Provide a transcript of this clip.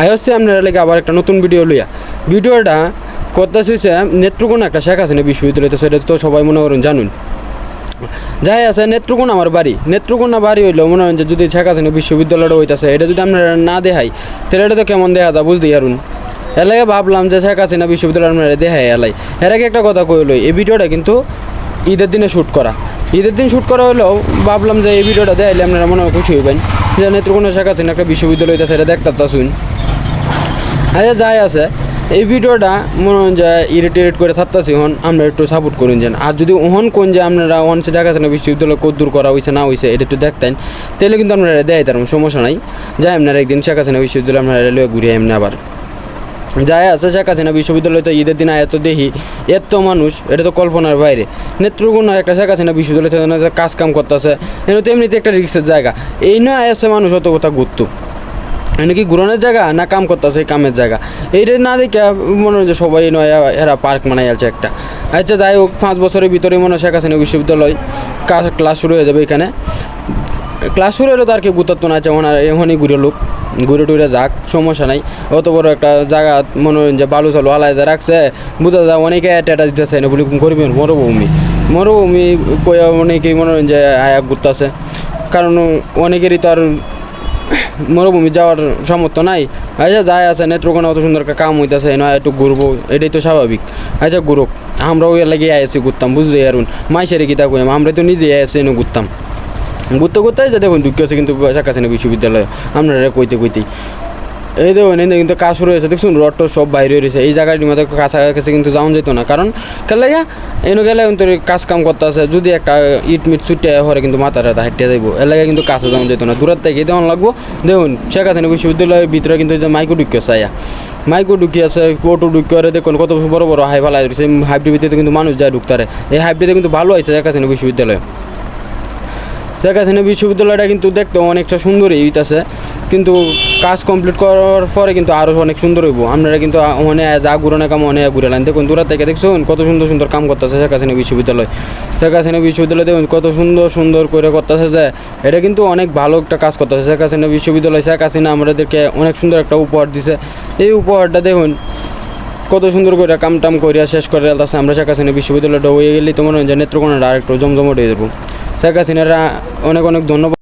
I হচ্ছে আপনারা লেগে আবার একটা নতুন ভিডিও লইয়া। ভিডিওটা কথা হচ্ছে নেত্রকোনা একটা শেখ হাসিনা বিশ্ববিদ্যালয়, তো সেটা তো সবাই মনে করুন জানুন। যাই আছে, নেত্রকোনা আমার বাড়ি। নেত্রকোনা বাড়ি হইলেও মনে হয় যে যদি শেখ হাসিনা বিশ্ববিদ্যালয়টা হইতাছে, এটা যদি আপনারা না দেখাই, তাহলে এটা তো কেমন দেখা যা বুঝতেই আরুন এর লাগে ভাবলাম যে শেখ হাসিনা বিশ্ববিদ্যালয় আপনারা দেখাই এলাই। এর আগে একটা কথা কইল, এই ভিডিওটা কিন্তু ঈদের দিনে শ্যুট করা। ঈদের দিন শ্যুট করা হলেও ভাবলাম যে এই ভিডিওটা দেখাইলে আপনারা মনে হয় খুশি হইবেন। যে নেত্রকোনা শেখ হাসিনা একটা বিশ্ববিদ্যালয় হইতাছে, এটা দেখতে শুন আচ্ছা যাই আছে। এই ভিডিওটা মনে হয় যে ইরিটেট করে থাকতেছি হন আমরা একটু সাপোর্ট করুন যেন। আর যদি ওহন কোন যে আপনারা ওয়ান সে দেখা না বিশ্ববিদ্যালয় কত দূর করা হয়েছে না হয়েছে এটা একটু দেখতেন, তাহলে কিন্তু আপনারা দেয় তার সমস্যা নাই। যাই, আপনারা একদিন শেখ হাসিনা বিশ্ববিদ্যালয় আপনারা রেলওয়ে ঘুরে এমনি আবার। যাই আছে, শেখ হাসিনা বিশ্ববিদ্যালয় তো ঈদের দিন এত দেখি, এত মানুষ, এটা তো কল্পনার বাইরে। নেত্রকোনা একটা শেখ হাসিনা বিশ্ববিদ্যালয় কাজ কাম করতেছে তো এমনিতে একটা রিক্সের জায়গা। এই নয় আছে মানুষ, অত কথা ঘুরতো এনে কি ঘুরানোর জায়গা না কাম করতেছে কামের জায়গা? এইটা না দেখে মনে হয় যে সবাই নয়, এরা পার্ক বানাই আছে একটা। আচ্ছা যাই হোক, পাঁচ বছরের ভিতরে মনে হয় শেখ হাসিনা বিশ্ববিদ্যালয় ক্লাস শুরু হয়ে যাবে এখানে। ক্লাস শুরু হলে তো আর কি গুতাত্ব না আছে ওনার এমনই ঘুরে লোক। ঘুরে টুরে যাক, সমস্যা নাই। অত বড় একটা জায়গা মনে হয় যে বালু চালু হালাই যা রাখছে, বোঝা যায় অনেকে অ্যাটাচ দিতেছে না বলি, করবি মরুভূমি। মরুভূমি কইয়া অনেকেই মনে হয় যে আয়া ঘুরতেছে। কারণ অনেকেরই তো আর মরুভূমি যাওয়ার সামর্থ্য নাই। আচ্ছা যাই আছে নেত্রকোনা অত সুন্দর একটা কাম হইতেছে নয় একটু ঘুরবো, এটাই তো স্বাভাবিক। আচ্ছা ঘুরুক, আমরাও এর লাগে আইসি ঘুরতাম, বুঝলি আরুন মাইসের গীতা কইম আমরা তো নিজেই আইসি এনে ঘুরতাম। ঘুরতে ঘুরতে যে দেখুন, ঢুকে আছে কিন্তু শেখ বিশ্ববিদ্যালয় আমরা কইতে কইতেই। এই দেখুন এই কিন্তু কাজ শুরু হয়েছে দেখুন রড সব বাইরে রয়েছে এই জায়গাটির মধ্যে কাছাকাছি কিন্তু যাওয়া যেত না। কারণ লাগে এনে গেলে কিন্তু কাজ কাম করতে আছে যদি একটা ইট মিট ছুটে হরে কিন্তু হাতে হাঁটতে যাইব এর লাগে কিন্তু কাছে যাওয়া যেত না। দূরের থেকে দেওয়ান লাগবো। দেখুন, শেখ হাসিনা বিশ্ববিদ্যালয়ের ভিতরে কিন্তু যে মাইকো ঢুকে আছে আয়া মাইকো ঢুকি আছে কোটো ঢুকি করে দেখুন, কত বড় বড় হাই ফালাই রয়েছে হাইব্রিড ভিতরে কিন্তু মানুষ যায় ঢুকতারে এই হাইব্রিডে কিন্তু ভালো আছে শেখ হাসিনা বিশ্ববিদ্যালয়। শেখ হাসিনা বিশ্ববিদ্যালয়টা কিন্তু দেখতে অনেকটা সুন্দরই হইতাছে। কিন্তু কাজ কমপ্লিট করার পরে কিন্তু আরও অনেক সুন্দর হইব। আপনারা কিন্তু অনে যা ঘুরানো কাম অনে ঘুরালেন দেখুন, দূর থেকে দেখছেন, কত সুন্দর সুন্দর কাম করতেছে শেখ হাসিনা বিশ্ববিদ্যালয়। শেখ হাসিনা বিশ্ববিদ্যালয় দেখুন, কত সুন্দর সুন্দর করে করতেছে যে, এটা কিন্তু অনেক ভালো একটা কাজ করতেছে শেখ হাসিনা বিশ্ববিদ্যালয়। শেখ হাসিনা আমাদেরকে অনেক সুন্দর একটা উপহার দিছে। এই উপহারটা দেখুন, কত সুন্দর করে কাম টাম করিয়া শেষ করে আলতাছে আমরা শেখ হাসিনা বিশ্ববিদ্যালয়টা। হয়ে গেলেই তোমার যে নেত্রকোনাটা আরেকটু জমজমট হয়ে যাব। শেখ হাসিনারা অনেক অনেক ধন্যবাদ।